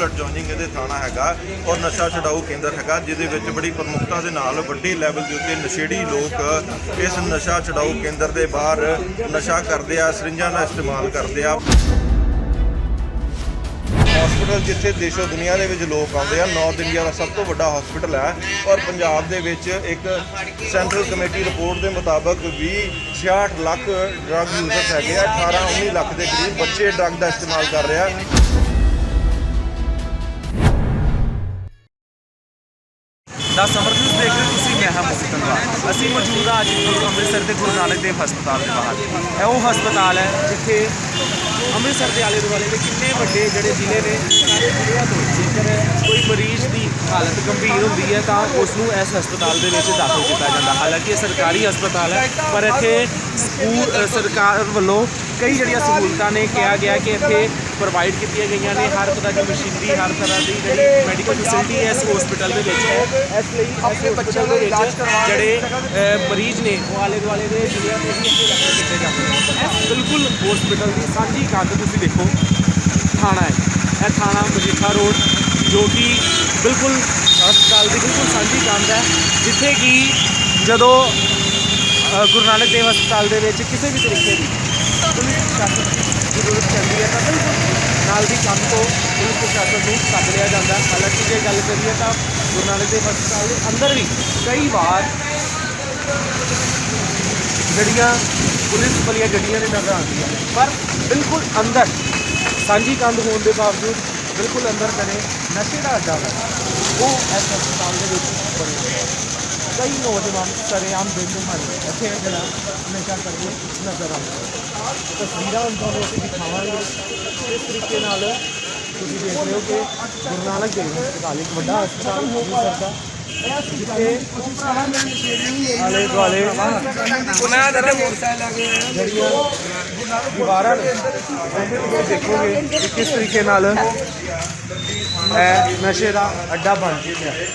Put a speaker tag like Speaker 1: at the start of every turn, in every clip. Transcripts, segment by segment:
Speaker 1: ਬਿਲਕੁਲ ਐਡਜੋਇਨਿੰਗ ਇਹਦੇ ਥਾਣਾ ਹੈਗਾ ਔਰ ਨਸ਼ਾ ਛਡਾਊ ਕੇਂਦਰ ਹੈਗਾ, ਜਿਹਦੇ ਵਿੱਚ ਬੜੀ ਪ੍ਰਮੁੱਖਤਾ ਦੇ ਨਾਲ ਵੱਡੇ ਲੈਵਲ ਦੇ ਉੱਤੇ ਨਸ਼ੇੜੀ ਲੋਕ ਇਸ ਨਸ਼ਾ ਛਡਾਊ ਕੇਂਦਰ ਦੇ ਬਾਹਰ ਨਸ਼ਾ ਕਰਦੇ ਆ, ਸਰਿੰਜਾਂ ਦਾ ਇਸਤੇਮਾਲ ਕਰਦੇ ਆ। ਹਸਪੀਟਲ ਜਿੱਥੇ ਦੇਸ਼ੋ ਦੁਨੀਆ ਦੇ ਵਿੱਚ ਲੋਕ ਆਉਂਦੇ ਆ ਨਾਰਥ ਇੰਡੀਆ ਦਾ ਸਭ ਤੋਂ ਵੱਡਾ ਹਸਪੀਟਲ ਹੈ ਔਰ ਪੰਜਾਬ ਦੇ ਵਿੱਚ ਇੱਕ ਸੈਂਟਰਲ ਕਮੇਟੀ ਰਿਪੋਰਟ ਦੇ ਮੁਤਾਬਕ ਵੀ 66 ਲੱਖ ਡਰੱਗ ਯੂਜ਼ਰਸ ਹੈਗੇ ਆ 18 19 ਲੱਖ ਦੇ ਕਰੀਬ ਬੱਚੇ ਡਰੱਗ ਦਾ ਇਸਤੇਮਾਲ ਕਰ ਰਿਹਾ
Speaker 2: ਦਾ ਸਮਰ ਨਿਊਜ਼ ਦੇਖ ਰਹੇ ਤੁਸੀਂ? ਮੈਂ ਹਾਂ ਮੁਕਤ ਧੰਨਵਾਦ ਅਸੀਂ ਮੌਜੂਦ ਹਾਂ ਅੱਜ ਗੁਰੂ ਅੰਮ੍ਰਿਤਸਰ ਦੇ ਗੁਰੂ ਨਾਨਕ ਦੇਵ ਹਸਪਤਾਲ ਦੇ ਬਾਹਰ। ਇਹ ਉਹ ਹਸਪਤਾਲ ਹੈ ਜਿੱਥੇ ਅੰਮ੍ਰਿਤਸਰ ਦੇ ਆਲੇ ਦੁਆਲੇ ਦੇ ਕਿੰਨੇ ਵੱਡੇ ਜਿਹੜੇ ਜ਼ਿਲ੍ਹੇ ਨੇ ਸਾਰੇ ਜ਼ਿਲ੍ਹਿਆਂ ਤੋਂ ਜੇਕਰ ਕੋਈ ਮਰੀਜ਼ ਦੀ ਹਾਲਤ ਗੰਭੀਰ ਹੁੰਦੀ ਹੈ ਤਾਂ ਉਸ ਨੂੰ ਇਸ ਹਸਪਤਾਲ ਦੇ ਵਿੱਚ ਦਾਖਲ ਕੀਤਾ ਜਾਂਦਾ। ਹਾਲਾਂਕਿ ਇਹ ਸਰਕਾਰੀ ਹਸਪਤਾਲ ਹੈ, ਪਰ ਇੱਥੇ ਸਕੂਲ ਸਰਕਾਰ ਵੱਲੋਂ ਕਈ ਜਿਹੜੀਆਂ ਸਹੂਲਤਾਂ ਨੇ ਕਿਹਾ ਗਿਆ ਕਿ ਇੱਥੇ ਪ੍ਰੋਵਾਈਡ ਕੀਤੀਆਂ ਗਈਆਂ ਨੇ ਹਰ ਤਰ੍ਹਾਂ ਦੀ ਮਸ਼ੀਨਰੀ ਹਰ ਤਰ੍ਹਾਂ ਦੀ ਜਿਹੜੀ ਮੈਡੀਕਲ ਫੈਸਿਲਿਟੀ ਇਸ ਹਸਪੀਟਲ ਦੇ ਵਿੱਚ ਹੈ ਇਸ ਲਈ ਆਪਣੇ ਬੱਚਿਆਂ ਦੇ ਵਿੱਚ ਜਿਹੜੇ ਅ, ਮਰੀਜ਼ ਨੇ ਉਹ ਆਲੇ ਦੁਆਲੇ ਦੇ ਜ਼ਿਲ੍ਹਿਆਂ ਦੇ ਵੀ ਇੱਥੇ ਰੈਫਰ ਕੀਤੇ ਜਾਂਦੇ ਨੇ ਇਸ ਬਿਲਕੁਲ ਹਸਪੀਟਲ ਦੀ ਸਾਂਝੀ ਕੰਧ ਤੁਸੀਂ ਦੇਖੋ ਥਾਣਾ ਹੈ ਇਹ ਥਾਣਾ ਮਜੀਠਾ ਰੋਡ ਜੋ ਕਿ ਬਿਲਕੁਲ ਹਸਪਤਾਲ ਦੀ ਬਿਲਕੁਲ ਸਾਂਝੀ ਕੰਧ ਹੈ ਜਿੱਥੇ ਕਿ ਜਦੋਂ ਅ, ਗੁਰੂ ਨਾਨਕ ਦੇਵ ਹਸਪਤਾਲ ਦੇ ਵਿੱਚ ਕਿਸੇ ਵੀ ਤਰੀਕੇ ਦੀ ਪੁਲਿਸ ਪ੍ਰਸ਼ਾਸਨ ਦੀ ਜ਼ਰੂਰਤ ਪੈਂਦੀ ਹੈ ਤਾਂ ਬਿਲਕੁਲ ਨਾਲ ਦੀ ਕੰਧ ਤੋਂ ਪੁਲਿਸ ਪ੍ਰਸ਼ਾਸਨ ਨੂੰ ਸੱਦ ਲਿਆ ਜਾਂਦਾ ਹਾਲਾਂਕਿ ਜੇ ਗੱਲ ਕਰੀਏ ਤਾਂ ਗੁਰੂ ਨਾਨਕ ਦੇਵ ਹਸਪਤਾਲ ਦੇ ਅੰਦਰ ਵੀ ਕਈ ਵਾਰ ਗੱਡੀਆਂ ਪੁਲਿਸ ਵਾਲੀਆਂ ਗੱਡੀਆਂ ਨੇ ਨਜ਼ਰ ਆਉਂਦੀਆਂ ਪਰ ਬਿਲਕੁਲ ਅੰਦਰ ਸਾਂਝੀ ਕੰਧ ਹੋਣ ਦੇ ਬਾਵਜੂਦ ਬਿਲਕੁਲ ਅੰਦਰ ਕਰੇ ਨਸ਼ੇ ਦਾ ਅੱਡਾ ਉਹ ਇਸ ਹਸਪਤਾਲ ਦੇ ਵਿੱਚ ਬਣਿਆ ਹੋਇਆ ਹੈ ਕਈ ਨੌਜਵਾਨ ਸਰੇਆਮ ਬੇਸ਼ੁਮਾਰ ਇੱਥੇ ਜਿਹੜਾ ਨਸ਼ਾ ਕਰਦੇ ਨਜ਼ਰ ਆਉਂਦੇ ਤਸਵੀਰਾਂ ਹੁਣ ਤੁਹਾਨੂੰ ਅਸੀਂ ਦਿਖਾਵਾਂਗੇ। ਇਸ ਤਰੀਕੇ ਨਾਲ ਤੁਸੀਂ ਦੇਖ ਰਹੇ ਹੋ ਕਿ ਗੁਰੂ ਨਾਨਕ ਦੇਵ ਹਸਪਤਾਲ ਇੱਕ ਵੱਡਾ ਹਸਪਤਾਲ ਅੰਮ੍ਰਿਤਸਰ ਦਾ ਜਿੱਥੇ ਆਲੇ ਦੁਆਲੇ
Speaker 3: ਮੋਟਰਸਾਈਕਲ
Speaker 2: ਜਿਹੜੀਆਂ ਦੀਵਾਰਾਂ ਨੇ ਤੁਸੀਂ ਦੇਖੋਗੇ ਕਿ ਕਿਸ ਤਰੀਕੇ ਨਾਲ ਇਹ ਨਸ਼ੇ ਦਾ ਅੱਡਾ ਬਣ ਚੁੱਕਿਆ। ਹੈ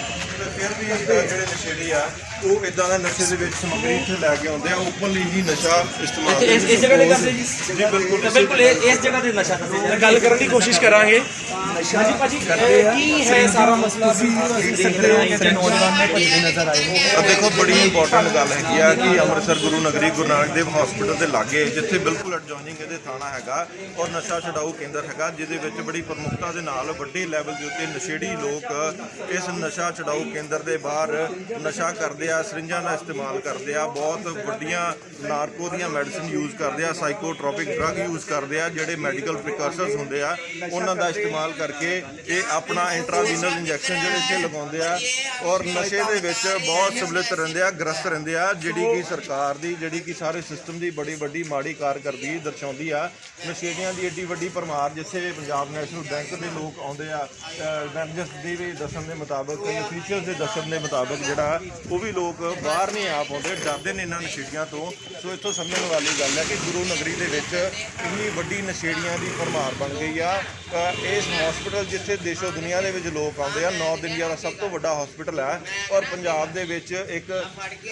Speaker 1: ਫਿਰ ਵੀ ਜਿਹੜੇ ਨਸ਼ੇੜੀ ਆ ਉਹ ਇਦਾਂ ਦਾ ਨਸ਼ੇ ਦੇ ਵਿੱਚ ਸਮੱਗਰੀ ਇੱਥੇ ਲੈ ਕੇ ਆਉਂਦੇ ਆ ਓਪਨਲੀ ਹੀ ਨਸ਼ਾ ਇਸਤੇਮਾਲ
Speaker 3: ਇਸ ਇਸ ਜਗ੍ਹਾ ਤੇ ਕਰਦੇ ਜੀ?
Speaker 1: ਜੀ ਬਿਲਕੁਲ।
Speaker 3: ਬਿਲਕੁਲ ਇਸ ਜਗ੍ਹਾ ਤੇ ਨਸ਼ਾ ਕਰਦੇ ਜੀ
Speaker 2: ਗੱਲ ਕਰਨ ਦੀ ਕੋਸ਼ਿਸ਼ ਕਰਾਂਗੇ। ਹਾਂਜੀ ਭਾਜੀ ਇਹ ਕੀ ਹੈ ਸਾਰਾ ਮਸਲਾ? ਤੁਸੀਂ ਦੇਖ ਸਕਦੇ ਹੋ ਕਿ ਨੌਜਵਾਨ ਨੇ ਭੱਜਦੇ ਨਜ਼ਰ ਆਏ
Speaker 1: ਤਾਂ ਦੇਖੋ ਬੜੀ ਇੰਪੋਰਟੈਂਟ ਗੱਲ ਹੈਗੀ ਆ ਕਿ ਅੰਮ੍ਰਿਤਸਰ ਗੁਰੂ ਨਗਰੀ ਗੁਰੂ ਨਾਨਕ ਦੇਵ ਹਸਪੀਟਲ ਦੇ ਲਾਗੇ ਜਿੱਥੇ ਬਿਲਕੁਲ ਐਡਜੋਇਨਿੰਗ ਇਹਦੇ ਥਾਣਾ ਹੈਗਾ ਔਰ ਨਸ਼ਾ ਛਡਾਊ ਕੇਂਦਰ ਹੈਗਾ ਜਿਹਦੇ ਵਿੱਚ ਬੜੀ ਪ੍ਰਮੁਖਤਾ ਦੇ ਨਾਲ ਵੱਡੇ ਲੈਵਲ ਦੇ ਉੱਤੇ ਨਸ਼ੇੜੀ ਲੋਕ ਇਸ ਨਸ਼ਾ ਛਡਾਊ ਕੇਂਦਰ ਦੇ ਬਾਹਰ ਨਸ਼ਾ ਕਰਦੇ ਆ, ਸਰਿੰਜਾਂ ਦਾ ਇਸਤੇਮਾਲ ਕਰਦੇ ਆ, ਬਹੁਤ ਵੱਡੀਆਂ ਨਾਰਕੋ ਦੀਆਂ ਮੈਡੀਸਿਨ ਯੂਜ਼ ਕਰਦੇ ਆ ਸਾਈਕੋਟ੍ਰੋਪਿਕ ਡਰੱਗ ਯੂਜ਼ ਕਰਦੇ ਆ, ਜਿਹੜੇ ਮੈਡੀਕਲ ਪ੍ਰੀਕਰਸਰਸ ਹੁੰਦੇ ਆ, ਉਹਨਾਂ ਦਾ ਇਸਤੇਮਾਲ ਕਰਕੇ ਇਹ ਆਪਣਾ ਇੰਟਰਾਵੀਨਲ ਇੰਜੈਕਸ਼ਨ ਜਿਹੜੇ ਇੱਥੇ ਲਗਾਉਂਦੇ ਆ ਔਰ ਨਸ਼ੇ ਦੇ ਵਿੱਚ ਬਹੁਤ ਸਬਲਿਤ ਰਹਿੰਦੇ ਆ, ਗ੍ਰਸਤ ਰਹਿੰਦੇ ਆ, ਜਿਹੜੀ ਕਿ ਸਰਕਾਰ ਦੀ, ਜਿਹੜੀ ਕਿ ਸਾਰੇ ਸਿਸਟਮ ਦੀ ਬੜੀ ਵੱਡੀ ਮਾੜੀ ਕਾਰਗਰਦਗੀ ਦਰਸਾਉਂਦੀ ਆ। ਨਸ਼ੇੜੀਆਂ ਦੀ ਏਡੀ ਵੱਡੀ ਪਰਮਾਰ ਜਿੱਥੇ ਪੰਜਾਬ ਨੈਸ਼ਨਲ ਬੈਂਕ ਦੇ ਲੋਕ ਆਉਂਦੇ ਆ ਮੈਨੇਜਰਸ ਦੇ ਵੀ ਦੱਸਣ ਦੇ ਮੁਤਾਬਕ ਅਫੀਸ਼ੀਅਲਸ ਦੇ ਦੱਸਣ ਦੇ ਮੁਤਾਬਕ ਜਿਹੜਾ ਉਹ ਵੀ ਲੋਕ ਬਾਹਰ ਨਹੀਂ ਆ ਪਾਉਂਦੇ ਡਰਦੇ ਨੇ ਇਹਨਾਂ ਨਸ਼ੇੜੀਆਂ ਤੋਂ। ਸੋ ਇੱਥੋਂ ਸਮਝਣ ਵਾਲੀ ਗੱਲ ਹੈ ਕਿ ਗੁਰੂ ਨਗਰੀ ਦੇ ਵਿੱਚ ਇੰਨੀ ਵੱਡੀ ਨਸ਼ੇੜੀਆਂ ਦੀ ਪਰਮਾਰ ਬਣ ਗਈ ਆ। ਅ, ਇਸ ਹਸਪੀਟਲ ਜਿੱਥੇ ਦੇਸ਼ੋ ਦੁਨੀਆ ਦੇ ਵਿੱਚ ਲੋਕ ਆਉਂਦੇ ਆ ਨਾਰਥ ਇੰਡੀਆ ਦਾ ਸਭ ਤੋਂ ਵੱਡਾ ਹਸਪੀਟਲ ਹੈ। ਔਰ ਪੰਜਾਬ ਦੇ ਵਿੱਚ ਇੱਕ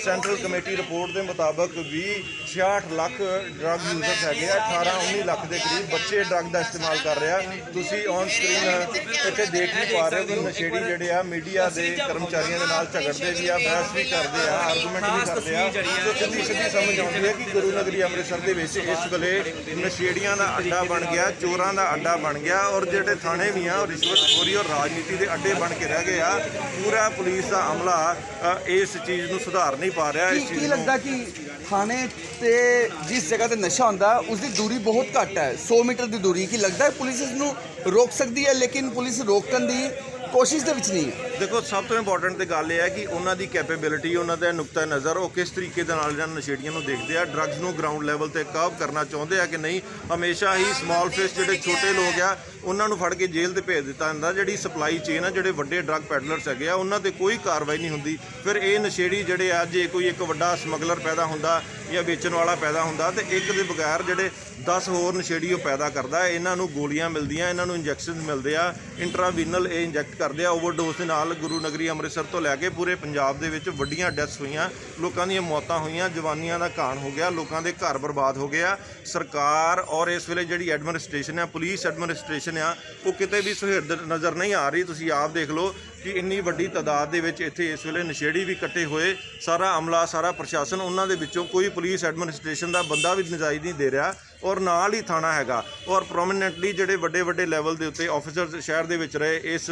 Speaker 1: ਸੈਂਟਰਲ ਕਮੇਟੀ ਰਿਪੋਰਟ ਦੇ ਮੁਤਾਬਕ ਵੀ 66 ਲੱਖ ਡਰੱਗ ਯੂਜ਼ਰਸ ਹੈਗੇ ਆ 18 19 ਲੱਖ ਦੇ ਕਰੀਬ ਬੱਚੇ ਡਰੱਗ ਦਾ ਇਸਤੇਮਾਲ ਕਰ ਰਿਹਾ ਤੁਸੀਂ ਔਨ ਸਕਰੀਨ ਇੱਥੇ ਦੇਖ ਨਹੀਂ ਪਾ ਰਹੇ ਹੋ ਕਿ ਨਸ਼ੇੜੀ ਜਿਹੜੇ ਆ ਮੀਡੀਆ ਦੇ ਕਰਮਚਾਰੀਆਂ ਦੇ ਨਾਲ ਝਗੜਦੇ ਵੀ ਆ ਬਹਿਸ ਵੀ ਕਰਦੇ ਆ ਆਰਗੂਮੈਂਟ ਵੀ ਕਰਦੇ ਆ। ਸੋ ਸਿੱਧੀ ਸਿੱਧੀ ਸਮਝ ਆਉਂਦੀ ਹੈ ਕਿ ਗੁਰੂ ਨਗਰੀ ਅੰਮ੍ਰਿਤਸਰ ਦੇ ਵਿੱਚ ਇਸ ਵੇਲੇ ਨਸ਼ੇੜੀਆਂ ਦਾ ਅੱਡਾ ਬਣ ਗਿਆ ਚੋਰਾਂ ਦਾ ਅੱਡਾ ਬਣ ਗਿਆ ਔਰ ਜਿਹੜੇ ਥਾਣੇ ਵੀ ਆ ਉਹ ਰਿਸ਼ਵਤਖੋਰੀ ਔਰ ਰਾਜਨੀਤੀ ਦੇ ਅੱਡੇ ਬਣ ਕੇ ਰਹਿ ਗਏ ਆ। ਪੂਰਾ ਪੁਲਿਸ ਦਾ ਅਮਲਾ ਅ, ਇਸ ਚੀਜ਼ ਨੂੰ ਸੁਧਾਰ ਨਹੀਂ ਪਾ ਰਿਹਾ ਇਸ
Speaker 4: ਕੀ
Speaker 1: ਚੀਜ਼
Speaker 4: ਕੀ
Speaker 1: ਨੂੰ
Speaker 4: ਲੱਗਦਾ ਕਿ ਥਾਣੇ ਤੇ ਜਿਸ ਜਗ੍ਹਾ ਤੇ ਨਸ਼ਾ ਹੁੰਦਾ ਉਸ ਦੀ ਦੂਰੀ ਬਹੁਤ ਘੱਟ ਹੈ? 100 ਮੀਟਰ ਦੀ ਦੂਰੀ ਕੀ ਲੱਗਦਾ ਹੈ ਪੁਲਿਸ ਇਸ ਨੂੰ ਰੋਕ ਸਕਦੀ ਹੈ ਲੇਕਿਨ ਪੁਲਿਸ ਰੋਕਣ ਦੀ ਕੋਸ਼ਿਸ਼ ਦੇ ਵਿੱਚ ਨਹੀਂ ਹੈ।
Speaker 1: ਦੇਖੋ, ਸਭ ਤੋਂ ਇੰਪੋਰਟੈਂਟ ਤੇ ਗੱਲ ਇਹ ਹੈ ਕਿ ਉਹਨਾਂ ਦੀ ਕੈਪੇਬਿਲਿਟੀ ਉਹਨਾਂ ਦਾ ਨੁਕਤਾ ਨਜ਼ਰ, ਉਹ ਕਿਸ ਤਰੀਕੇ ਦੇ ਨਾਲ ਇਹਨਾਂ ਨਸ਼ੇੜੀਆਂ ਨੂੰ ਦੇਖਦੇ ਆ ਡਰੱਗਸ ਨੂੰ ਗਰਾਊਂਡ ਲੈਵਲ ਤੇ ਕਰਵ ਕਰਨਾ ਚਾਹੁੰਦੇ ਆ ਕਿ ਨਹੀਂ? ਹਮੇਸ਼ਾ ਹੀ ਸਮਾਲ ਫਿਸ ਜਿਹੜੇ ਛੋਟੇ ਲੋਕ ਆ, ਉਹਨਾਂ ਨੂੰ ਫੜ ਕੇ ਜੇਲ੍ਹ ਤੇ ਭੇਜ ਦਿੱਤਾ ਜਾਂਦਾ, ਜਿਹੜੀ ਸਪਲਾਈ ਚੇਨ ਆ, ਜਿਹੜੇ ਵੱਡੇ ਡਰੱਗ ਪੈਡਲਰਸ ਹੈਗੇ ਆ, ਉਹਨਾਂ ਤੇ ਕੋਈ ਕਾਰਵਾਈ ਨਹੀਂ ਹੁੰਦੀ। ਫਿਰ ਇਹ ਨਸ਼ੇੜੀ ਜਿਹੜੇ ਆ, ਜੇ ਕੋਈ ਇੱਕ ਵੱਡਾ ਸਮਗਲਰ ਪੈਦਾ ਹੁੰਦਾ ਜਾਂ ਵੇਚਣ ਵਾਲਾ ਪੈਦਾ ਹੁੰਦਾ ਤੇ ਇੱਕ ਦੇ ਬਗੈਰ ਜਿਹੜੇ 10 ਹੋਰ ਨਸ਼ੇੜੀ ਉਹ ਪੈਦਾ ਕਰਦਾ ਇਹਨਾਂ ਨੂੰ ਗੋਲੀਆਂ ਮਿਲਦੀਆਂ, ਇਹਨਾਂ ਨੂੰ ਇੰਜੈਕਸ਼ਨ ਮਿਲਦੇ ਆ ਇੰਟਰਾਵੀਨਲ ਇਹ ਇੰਜੈਕਟ ਕਰਦੇ ਆ ਓਵਰਡੋਸ ਦੇ ਨਾਲ ਗੁਰੂ ਨਗਰੀ ਅੰਮ੍ਰਿਤਸਰ ਤੋਂ ਲੈ ਕੇ ਪੂਰੇ ਪੰਜਾਬ ਦੇ ਵਿੱਚ ਵੱਡੀਆਂ ਡੈਥਸ ਹੋਈਆਂ, ਲੋਕਾਂ ਦੀਆਂ ਮੌਤਾਂ ਹੋਈਆਂ, ਜਵਾਨੀਆਂ ਦਾ ਘਾਣ ਹੋ ਗਿਆ, ਲੋਕਾਂ ਦੇ ਘਰ ਬਰਬਾਦ ਹੋ ਗਿਆ। ਸਰਕਾਰ ਔਰ ਇਸ ਵੇਲੇ ਜਿਹੜੀ ਐਡਮਿਨਿਸਟ੍ਰੇਸ਼ਨ ਹੈ ਪੁਲਿਸ ਐਡਮਿਨਿਸਟ੍ਰੇਸ਼ਨ ਆ, ਉਹ ਕਿਤੇ ਵੀ ਸੁਹਿਰਦ ਨਜ਼ਰ ਨਹੀਂ ਆ ਰਹੀ। ਤੁਸੀਂ ਆਪ ਦੇਖ ਲਓ ਕਿ ਇੰਨੀ ਵੱਡੀ ਤਾਦਾਦ ਦੇ ਵਿੱਚ ਇੱਥੇ ਇਸ ਵੇਲੇ ਨਸ਼ੇੜੀ ਵੀ ਇਕੱਠੇ ਹੋਏ, ਸਾਰਾ ਅਮਲਾ, ਸਾਰਾ ਪ੍ਰਸ਼ਾਸਨ ਉਹਨਾਂ ਦੇ ਵਿੱਚੋਂ ਕੋਈ ਪੁਲਿਸ ਐਡਮਿਨਿਸਟ੍ਰੇਸ਼ਨ ਦਾ ਬੰਦਾ ਵੀ ਨਜਾਇਜ਼ ਨਹੀਂ ਦੇ ਰਿਹਾ। ਔਰ ਨਾਲ ਹੀ ਥਾਣਾ ਹੈਗਾ। ਔਰ ਪ੍ਰੋਮਿਨੈਂਟਲੀ ਜਿਹੜੇ ਵੱਡੇ ਵੱਡੇ ਲੈਵਲ ਦੇ ਉੱਤੇ ਆਫੀਸਰ ਸ਼ਹਿਰ ਦੇ ਵਿੱਚ ਰਹੇ, ਇਸ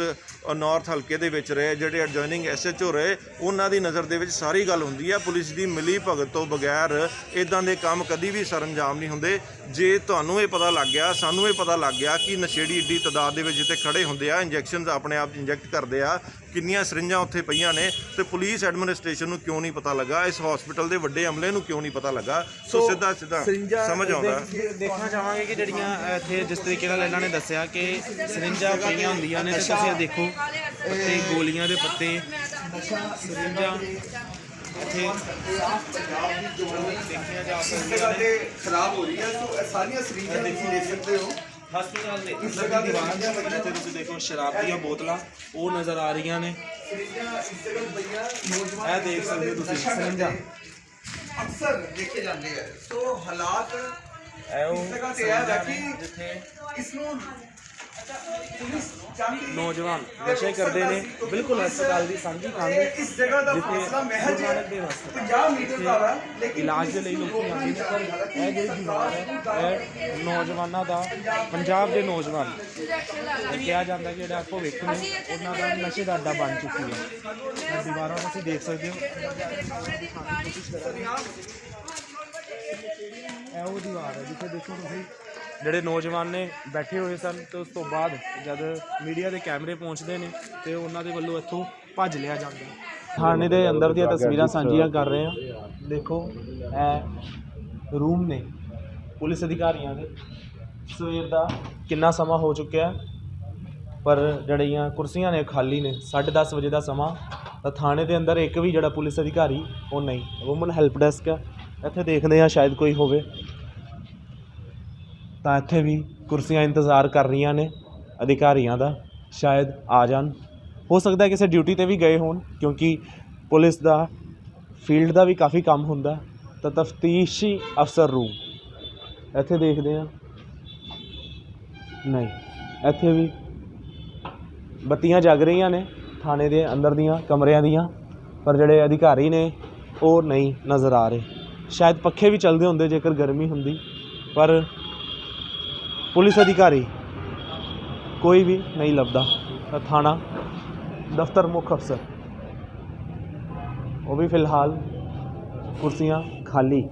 Speaker 1: ਨਾਰਥ ਹਲਕੇ ਦੇ ਵਿੱਚ ਰਹੇ, ਜਿਹੜੇ ਐਡਜੋਇਨਿੰਗ ਐਸਐਚਓ ਰਹੇ, ਉਹਨਾਂ ਦੀ ਨਜ਼ਰ ਦੇ ਵਿੱਚ ਸਾਰੀ ਗੱਲ ਹੁੰਦੀ ਹੈ। ਪੁਲਿਸ ਦੀ ਮਿਲੀ ਭਗਤ ਤੋਂ ਬਗੈਰ ਇਦਾਂ ਦੇ ਕੰਮ ਕਦੀ ਵੀ ਸਰੰਜਾਮ ਨਹੀਂ ਹੁੰਦੇ। ਜੇ ਤੁਹਾਨੂੰ ਇਹ ਪਤਾ ਲੱਗ ਗਿਆ, ਸਾਨੂੰ ਇਹ ਪਤਾ ਲੱਗ ਗਿਆ ਕਿ ਨਸ਼ੇੜੀ ਏਡੀ ਤਾਦਾਦ ਦੇ ਵਿੱਚ ਜਿੱਥੇ ਖੜੇ ਹੁੰਦੇ ਆ ਇੰਜੈਕਸ਼ਨਸ ਆਪਣੇ ਆਪ ਇੰਜੈਕਟ ਕਰਦੇ ਆ ਕਿੰਨੀਆਂ ਸਰਿੰਜਾਂ ਉੱਥੇ ਪਈਆਂ ਨੇ ਤੇ ਪੁਲਿਸ ਐਡਮਿਨਿਸਟ੍ਰੇਸ਼ਨ ਨੂੰ ਕਿਉਂ ਨਹੀਂ ਪਤਾ ਲੱਗਾ? ਇਸ ਹਸਪੀਟਲ ਦੇ ਵੱਡੇ ਅਮਲੇ ਨੂੰ ਕਿਉਂ ਨਹੀਂ ਪਤਾ ਲੱਗਾ? ਸੋ ਸਿੱਧਾ ਸਿੱਧਾ ਸਮਝ ਆਉਂਦਾ।
Speaker 2: ਦੇਖ- ਦੇਖਣਾ ਚਾਹਾਂਗੇ ਕਿ ਜਿਹੜੀਆਂ ਇੱਥੇ ਜਿਸ ਤਰੀਕੇ ਨਾਲ ਇਹਨਾਂ ਨੇ ਦੱਸਿਆ ਕਿ ਸਰਿੰਜਾਂ ਪਈਆਂ ਹੁੰਦੀਆਂ ਨੇ ਤੇ ਤੁਸੀਂ ਇਹ ਦੇਖੋ ਪੱਤੇ ਗੋਲੀਆਂ ਦੇ ਪੱਤੇ ਸਰਿੰਜਾਂ ਇੱਥੇ ਦੇਖਿਆ ਜਾ ਸਕਦਾ
Speaker 4: ਤੇ ਖਰਾਬ ਹੋ ਰਹੀ ਹੈ ਸੋ ਇਹ ਸਾਰੀਆਂ ਸਰੀਜ਼ਾਂ ਤੁਸੀਂ ਦੇਖ ਸਕਦੇ ਹੋ।
Speaker 2: ਹਸਪਤਾਲ ਦੇ ਜਗ੍ਹਾ ਦੀ ਦੀਵਾਰ ਦੇ ਉੱਤੇ ਜਿੱਥੇ ਤੁਸੀਂ ਦੇਖੋ ਸ਼ਰਾਬ ਦੀਆਂ ਬੋਤਲਾਂ ਉਹ ਨਜ਼ਰ ਆ ਰਹੀਆਂ ਨੇ। ਇਹ ਦੇਖ ਸਕਦੇ ਹੋ ਤੁਸੀਂ ਸਰਿੰਜਾਂ
Speaker 4: ਅਕਸਰ ਦੇਖੇ ਜਾਂਦੇ ਆ। ਸੋ ਹਾਲਾਤ ਤੇ ਕਿ
Speaker 2: ਜਿੱਥੇ
Speaker 4: ਇਸ ਨੂੰ
Speaker 2: ਨੌਜਵਾਨ ਨਸ਼ੇ ਕਰਦੇ ਨੇ। ਬਿਲਕੁਲ ਹਸਪਤਾਲ ਦੀ ਸਾਂਝੀ
Speaker 4: ਕਿ ਇਸ ਜਗ੍ਹਾ ਦਾ ਫਾਸਲਾ ਮਹਿਜ
Speaker 2: ਗੁਰੂ ਨਾਨਕ ਦੇਵ ਹਸਪਤਾਲ
Speaker 4: 50 ਮੀਟਰ ਦਾ ਹੈ ਲੇਕਿਨ
Speaker 2: ਇਲਾਜ ਦੇ ਲਈ ਲੋਕੀ ਆਉਂਦੇ ਨੇ ਪਰ ਇਹ ਜਿਹੜੀ ਦੀਵਾਰ ਹੈ ਇਹ ਨੌਜਵਾਨਾਂ ਦਾ ਪੰਜਾਬ ਦੇ ਨੌਜਵਾਨ। ਕਿਹਾ ਜਾਂਦਾ ਕਿ ਜਿਹੜਾ ਭਵਿੱਖ ਨੇ ਉਹਨਾਂ ਦਾ ਨਸ਼ੇ ਦਾ ਅੱਡਾ ਬਣ ਚੁੱਕੀ ਹੈ। ਇਹ ਦੀਵਾਰਾਂ ਨੂੰ ਤੁਸੀਂ ਦੇਖ ਸਕਦੇ ਹੋ। ਇਹ ਉਹ ਦੀਵਾਰ ਹੈ ਜਿੱਥੇ ਦੇਖੋ ਤੁਸੀਂ ਜਿਹੜੇ ਨੌਜਵਾਨ ਨੇ ਬੈਠੇ ਹੋਏ ਸਨ ਤੇ ਉਸ ਤੋਂ ਬਾਅਦ ਜਦ ਮੀਡੀਆ ਦੇ ਕੈਮਰੇ ਪਹੁੰਚਦੇ ਨੇ ਤੇ ਉਹਨਾਂ ਦੇ ਵੱਲੋਂ ਇੱਥੋਂ ਭੱਜ ਲਿਆ ਜਾਂਦਾ ਹੈ। ਥਾਣੇ ਦੇ ਅੰਦਰ ਦੀਆਂ ਤਸਵੀਰਾਂ ਸਾਂਝੀਆਂ ਕਰ ਰਹੇ ਹਾਂ। ਦੇਖੋ, ਇਹ ਰੂਮ ਨੇ, ਪੁਲਿਸ ਅਧਿਕਾਰੀਆਂ ਦੇ। ਸਵੇਰ ਦਾ ਕਿੰਨਾ ਸਮਾਂ ਹੋ ਚੁੱਕਿਆ ਹੈ, ਪਰ ਜਿਹੜੀਆਂ ਕੁਰਸੀਆਂ ਨੇ ਖਾਲੀ ਨੇ 10:30 ਵਜੇ ਦਾ ਸਮਾਂ। ਤਾਂ ਥਾਣੇ ਦੇ ਅੰਦਰ ਇੱਕ ਵੀ ਜਿਹੜਾ ਪੁਲਿਸ ਅਧਿਕਾਰੀ, ਉਹ ਨਹੀਂ। ਵੂਮਨ ਹੈਲਪ ਡੈਸਕ ਹੈ। ਇੱਥੇ ਦੇਖਦੇ ਹਾਂ ਸ਼ਾਇਦ ਕੋਈ ਹੋਵੇ। ਤਾਂ ਇੱਥੇ ਵੀ ਕੁਰਸੀਆਂ ਇੰਤਜ਼ਾਰ ਕਰ ਰਹੀਆਂ ਨੇ ਅਧਿਕਾਰੀਆਂ ਦਾ, ਸ਼ਾਇਦ ਆ ਜਾਣ। ਹੋ ਸਕਦਾ ਕਿਸੇ ਡਿਊਟੀ ਤੇ ਵੀ ਗਏ ਹੋਣ, ਕਿਉਂਕਿ ਪੁਲਿਸ ਦਾ ਫੀਲਡ ਦਾ ਵੀ ਕਾਫੀ ਕੰਮ ਹੁੰਦਾ। ਤਾਂ ਤਫਤੀਸ਼ੀ ਅਫਸਰ ਰੂਮ। ਇੱਥੇ ਦੇਖਦੇ ਹਾਂ। ਨਹੀਂ, ਇੱਥੇ ਵੀ ਬੱਤੀਆਂ ਜਗ ਰਹੀਆਂ ਨੇ ਥਾਣੇ ਦੇ ਅੰਦਰ ਦੀਆਂ, ਕਮਰਿਆਂ ਦੀਆਂ, ਪਰ ਜਿਹੜੇ ਅਧਿਕਾਰੀ ਨੇ ਉਹ ਨਹੀਂ ਨਜ਼ਰ ਆ ਰਹੇ। ਸ਼ਾਇਦ ਪੱਖੇ ਵੀ ਚੱਲਦੇ ਹੁੰਦੇ ਜੇਕਰ ਗਰਮੀ ਹੁੰਦੀ, ਪਰ ਪੁਲਿਸ ਅਧਿਕਾਰੀ ਕੋਈ ਵੀ ਨਹੀਂ ਲੱਭਦਾ। ਤਾਂ ਥਾਣਾ ਦਫ਼ਤਰ ਮੁੱਖ ਅਫਸਰ। ਉਹ ਵੀ ਫਿਲਹਾਲ ਕੁਰਸੀਆਂ ਖਾਲੀ।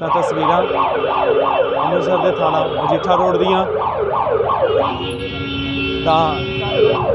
Speaker 2: ਤਾਂ ਤਸਵੀਰਾਂ ਅੰਮ੍ਰਿਤਸਰ ਦੇ ਥਾਣਾ ਮਜੀਠਾ ਰੋਡ ਦੀਆਂ। ਤਾਂ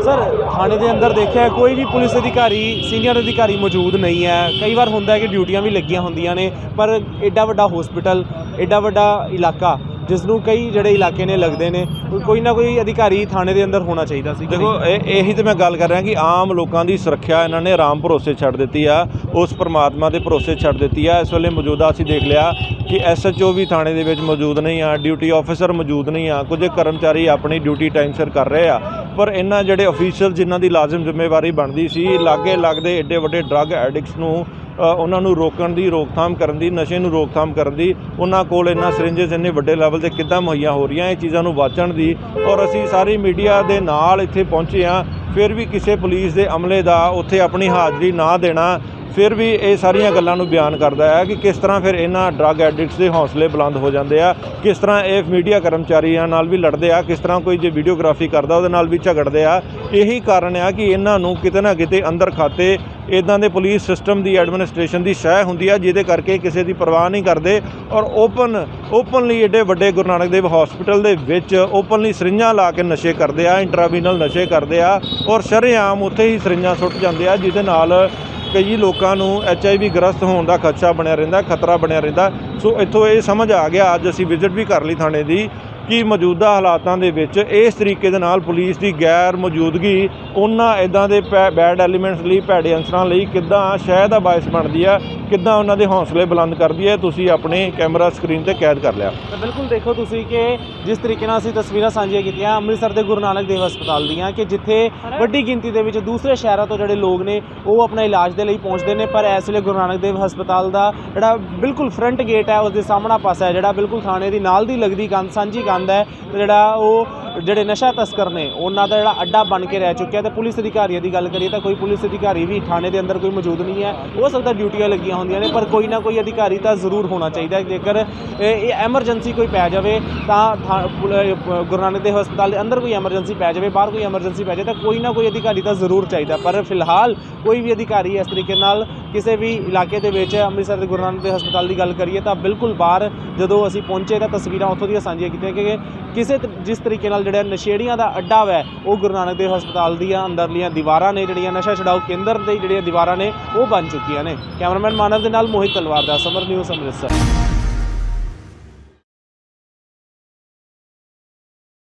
Speaker 2: ਸਰ, ਥਾਣੇ ਦੇ ਅੰਦਰ ਦੇਖਿਆ ਕੋਈ ਵੀ ਪੁਲਿਸ ਅਧਿਕਾਰੀ, ਸੀਨੀਅਰ ਅਧਿਕਾਰੀ ਮੌਜੂਦ ਨਹੀਂ ਹੈ। ਕਈ ਵਾਰ ਹੁੰਦਾ ਹੈ ਕਿ ਡਿਊਟੀਆਂ ਵੀ ਲੱਗੀਆਂ ਹੁੰਦੀਆਂ ਨੇ, ਪਰ ਐਡਾ ਵੱਡਾ ਹਸਪੀਟਲ ਐਡਾ ਵੱਡਾ ਇਲਾਕਾ ਜਿਸ ਨੂੰ ਕਈ ਜਿਹੜੇ ਇਲਾਕੇ ਨੇ ਲੱਗਦੇ ਨੇ ਕੋਈ- ਨਾ ਕੋਈ ਅਧਿਕਾਰੀ ਥਾਣੇ ਦੇ ਅੰਦਰ ਹੋਣਾ ਚਾਹੀਦਾ ਸੀ
Speaker 1: ਦੇਖੋ ਇਹ ਇਹੀ ਤੇ ਮੈਂ ਗੱਲ ਕਰ ਰਿਹਾ ਕਿ ਆਮ ਲੋਕਾਂ ਦੀ ਸੁਰੱਖਿਆ ਇਹਨਾਂ ਨੇ ਆਰਾਮ ਭਰੋਸੇ ਛੱਡ ਦਿੱਤੀ ਆ ਉਸ ਪ੍ਰਮਾਤਮਾ ਦੇ ਭਰੋਸੇ ਛੱਡ ਦਿੱਤੀ ਆ। ਇਸ ਵੇਲੇ ਮੌਜੂਦਾ ਅਸੀਂ ਦੇਖ ਲਿਆ ਕਿ ਐਸਐਚਓ ਵੀ ਥਾਣੇ ਦੇ ਵਿੱਚ ਮੌਜੂਦ ਨਹੀਂ ਆ ਡਿਊਟੀ ਆਫੀਸਰ ਮੌਜੂਦ ਨਹੀਂ ਆ ਕੁਝ ਕਰਮਚਾਰੀ ਆਪਣੀ ਡਿਊਟੀ ਟਾਈਮ ਸਿਰ ਕਰ ਰਹੇ ਆ। ਪਰ ਇਹਨਾਂ ਜਿਹੜੇ ਅਫੀਸ਼ੀਅਲ ਜਿਨ੍ਹਾਂ ਦੀ ਲਾਜ਼ਮ ਜ਼ਿੰਮੇਵਾਰੀ ਬਣਦੀ ਸੀ ਲਾਗੇ ਲੱਗਦੇ ਏਡੇ ਵੱਡੇ ਡਰੱਗ ਐਡਿਕਟਸ ਨੂੰ ਉਹਨਾਂ ਨੂੰ ਰੋਕਣ ਦੀ, ਰੋਕਥਾਮ ਕਰਨ ਦੀ, ਨਸ਼ੇ ਨੂੰ ਰੋਕਥਾਮ ਕਰਨ ਦੀ, ਉਹਨਾਂ ਕੋਲ ਇੰਨਾ ਸਿਰਿੰਜਸ ਇੰਨੇ ਵੱਡੇ ਲੈਵਲ ਤੇ ਕਿੱਦਾਂ ਮੁਹੱਈਆ ਹੋ ਰਹੀਆਂ, ਇਹ ਚੀਜ਼ਾਂ ਨੂੰ ਵਾਚਣ ਦੀ ਔਰ ਅਸੀਂ ਸਾਰੀ ਮੀਡੀਆ ਦੇ ਨਾਲ ਇੱਥੇ ਪਹੁੰਚੇ ਹਾਂ, ਫਿਰ ਵੀ ਕਿਸੇ ਪੁਲਿਸ ਦੇ ਅਮਲੇ ਦਾ ਉੱਥੇ ਆਪਣੀ ਹਾਜ਼ਰੀ ਨਾ ਦੇਣਾ ਫਿਰ ਵੀ ਇਹ ਸਾਰੀਆਂ ਗੱਲਾਂ ਨੂੰ ਬਿਆਨ ਕਰਦਾ ਹੈ ਕਿ ਕਿਸ ਤਰ੍ਹਾਂ ਫਿਰ ਇਹਨਾਂ ਡਰੱਗ ਐਡਿਕਟਸ ਦੇ ਹੌਸਲੇ ਬੁਲੰਦ ਹੋ ਜਾਂਦੇ ਆ, ਕਿਸ ਤਰ੍ਹਾਂ ਇਹ ਮੀਡੀਆ ਕਰਮਚਾਰੀਆਂ ਨਾਲ ਵੀ ਲੜਦੇ ਆ, ਕਿਸ ਤਰ੍ਹਾਂ ਕੋਈ ਜੇ ਵੀਡੀਓਗ੍ਰਾਫੀ ਕਰਦਾ ਉਹਦੇ ਨਾਲ ਵੀ ਝਗੜਦੇ ਆ। ਇਹੀ ਕਾਰਨ ਆ ਕਿ ਇਹਨਾਂ ਨੂੰ ਕਿਤੇ ਨਾ ਕਿਤੇ ਅੰਦਰ ਖਾਤੇ ਇਦਾਂ ਦੇ ਪੁਲਿਸ ਸਿਸਟਮ ਦੀ ਐਡਮਿਨਿਸਟ੍ਰੇਸ਼ਨ ਦੀ ਸ਼ਹਿ ਹੁੰਦੀ ਆ, ਜਿਹਦੇ ਕਰਕੇ ਕਿਸੇ ਦੀ ਪਰਵਾਹ ਨਹੀਂ ਕਰਦੇ ਔਰ ਓਪਨ ਓਪਨਲੀ ਏਡੇ ਵੱਡੇ ਗੁਰੂ ਨਾਨਕ ਦੇਵ ਹਸਪੀਟਲ ਦੇ ਵਿੱਚ ਓਪਨਲੀ ਸਰਿੰਜਾਂ ਲਾ ਕੇ ਨਸ਼ੇ ਕਰਦੇ ਆ ਇੰਟਰਾਵੀਨਲ ਨਸ਼ੇ ਕਰਦੇ ਆ ਔਰ ਸ਼ਰੇਆਮ ਉੱਥੇ ਹੀ ਸਰਿੰਜਾਂ ਸੁੱਟ ਜਾਂਦੇ ਆ, ਜਿਹਦੇ ਨਾਲ ਕਈ ਲੋਕਾਂ ਨੂੰ ਐਚਆਈਵੀ ਗ੍ਰਸਤ ਹੋਣ ਦਾ ਖਦਸ਼ਾ ਬਣਿਆ ਰਹਿੰਦਾ, ਖਤਰਾ ਬਣਿਆ ਰਹਿੰਦਾ। ਸੋ ਇੱਥੋਂ ਇਹ ਸਮਝ ਆ ਗਿਆ, ਅੱਜ ਅਸੀਂ ਵਿਜ਼ਿਟ ਵੀ ਕਰ ਲਈ ਥਾਣੇ ਦੀ। ਕਿ ਮੌਜੂਦਾ ਹਾਲਾਤਾਂ ਦੇ ਵਿੱਚ ਇਸ ਤਰੀਕੇ ਦੇ ਨਾਲ ਪੁਲਿਸ ਦੀ ਗੈਰ ਮੌਜੂਦਗੀ ਉਹਨਾਂ ਇਦਾਂ ਦੇ ਬੈਡ ਐਲੀਮੈਂਟਸ ਲਈ ਭੈੜੇ ਅੰਸਰਾਂ ਲਈ ਕਿੱਦਾਂ ਸ਼ਹਿ ਦਾ ਬਾਇਸ ਬਣਦੀ ਆ ਕਿੱਦਾਂ ਉਹਨਾਂ ਦੇ ਹੌਸਲੇ ਬੁਲੰਦ ਕਰਦੀ ਹੈ ਤੁਸੀਂ ਆਪਣੇ ਕੈਮਰਾ ਸਕਰੀਨ ਤੇ ਕੈਦ ਕਰ ਲਿਆ।
Speaker 2: ਬਿਲਕੁਲ ਦੇਖੋ ਤੁਸੀਂ ਕਿ ਜਿਸ ਤਰੀਕੇ ਨਾਲ ਅਸੀਂ ਤਸਵੀਰਾਂ ਸਾਂਝੀਆਂ ਕੀਤੀਆਂ ਅੰਮ੍ਰਿਤਸਰ ਦੇ ਗੁਰੂ ਨਾਨਕ ਦੇਵ ਹਸਪਤਾਲ ਦੀਆਂ ਕਿ ਜਿੱਥੇ ਵੱਡੀ ਗਿਣਤੀ ਦੇ ਵਿੱਚ ਦੂਸਰੇ ਸ਼ਹਿਰਾਂ ਤੋਂ ਜਿਹੜੇ ਲੋਕ ਨੇ ਉਹ ਆਪਣਾ ਇਲਾਜ ਦੇ ਲਈ ਪਹੁੰਚਦੇ ਨੇ ਪਰ ਇਸ ਵੇਲੇ ਗੁਰੂ ਨਾਨਕ ਦੇਵ ਹਸਪਤਾਲ ਦਾ ਜਿਹੜਾ ਬਿਲਕੁਲ ਫਰੰਟ ਗੇਟ ਹੈ ਉਸ ਦੇ ਸਾਹਮਣਾ ਪਾਸਾ ਹੈ ਜਿਹੜਾ ਬਿਲਕੁਲ ਥਾਣੇ ਦੀ ਨਾਲ ਦੀ ਲੱਗਦੀ ਕੰਧ ਸਾਂਝੀ ਕੰਧ ਬੰਦ ਹੈ ਤੇ ਜਿਹੜਾ ਉਹ ਜਿਹੜੇ ਨਸ਼ਾ ਤਸਕਰ ਨੇ, ਉਹਨਾਂ ਦਾ ਜਿਹੜਾ ਅੱਡਾ ਬਣ ਕੇ ਰਹਿ ਚੁੱਕਿਆ ਤੇ ਪੁਲਿਸ ਅਧਿਕਾਰੀਆਂ ਦੀ ਗੱਲ ਕਰੀਏ ਤਾਂ ਕੋਈ ਪੁਲਿਸ ਅਧਿਕਾਰੀ ਵੀ ਥਾਣੇ ਦੇ ਅੰਦਰ ਕੋਈ ਮੌਜੂਦ ਨਹੀਂ ਹੈ। ਹੋ ਸਕਦਾ ਡਿਊਟੀਆਂ ਲੱਗੀਆਂ ਹੁੰਦੀਆਂ ਨੇ, ਪਰ ਕੋਈ ਨਾ ਕੋਈ ਅਧਿਕਾਰੀ ਤਾਂ ਜ਼ਰੂਰ ਹੋਣਾ ਚਾਹੀਦਾ ਜੇਕਰ ਇਹ ਐਮਰਜੈਂਸੀ ਕੋਈ ਪੈ ਜਾਵੇ ਤਾਂ ਥਾ- ਪੁਲ- ਗੁਰੂ ਨਾਨਕ ਦੇਵ ਹਸਪਤਾਲ ਦੇ ਅੰਦਰ ਕੋਈ ਐਮਰਜੈਂਸੀ ਪੈ ਜਾਵੇ, ਬਾਹਰ ਕੋਈ ਐਮਰਜੈਂਸੀ ਪੈ ਜਾਵੇ ਤਾਂ ਕੋਈ ਨਾ ਕੋਈ ਅਧਿਕਾਰੀ ਤਾਂ ਜ਼ਰੂਰ ਚਾਹੀਦਾ ਪਰ ਫਿਲਹਾਲ ਕੋਈ ਵੀ ਅਧਿਕਾਰੀ ਇਸ ਤਰੀਕੇ ਨਾਲ ਕਿਸੇ ਵੀ ਇਲਾਕੇ ਦੇ ਵਿੱਚ ਅੰਮ੍ਰਿਤਸਰ ਦੇ ਗੁਰੂ ਨਾਨਕ ਦੇਵ ਹਸਪਤਾਲ ਦੀ ਗੱਲ ਕਰੀਏ ਤਾਂ ਬਿਲਕੁਲ ਬਾਹਰ ਜਦੋਂ ਅਸੀਂ ਪਹੁੰਚੇ ਤਾਂ ਤਸਵੀਰਾਂ ਉੱਥੋਂ ਦੀਆਂ ਸਾਂਝੀਆਂ ਕੀਤੀਆਂ ਕਿ ਕਿਸੇ ਜਿਸ ਤਰੀਕੇ ਨਾਲ ਜਿਹੜਾ ਨਸ਼ੇੜੀਆਂ ਦਾ ਅੱਡਾ ਵੈ, ਉਹ ਗੁਰੂ ਨਾਨਕ ਦੇਵ ਹਸਪਤਾਲ ਦੀਆਂ ਅੰਦਰਲੀਆਂ ਦੀਵਾਰਾਂ ਨੇ ਜਿਹੜੀਆਂ ਨਸ਼ਾ ਛਡਾਊ ਕੇਂਦਰ ਦੇ ਜਿਹੜੀਆਂ ਦੀਵਾਰਾਂ ਨੇ, ਉਹ ਬਣ ਚੁੱਕੀਆਂ ਨੇ। ਕੈਮਰਾਮੈਨ ਮਾਨਵ ਦੇ ਨਾਲ ਮੋਹਿਤ ਤਲਵਾਰ ਦਾ ਸਮਰ ਨਿਊਜ਼ ਅੰਮ੍ਰਿਤਸਰ।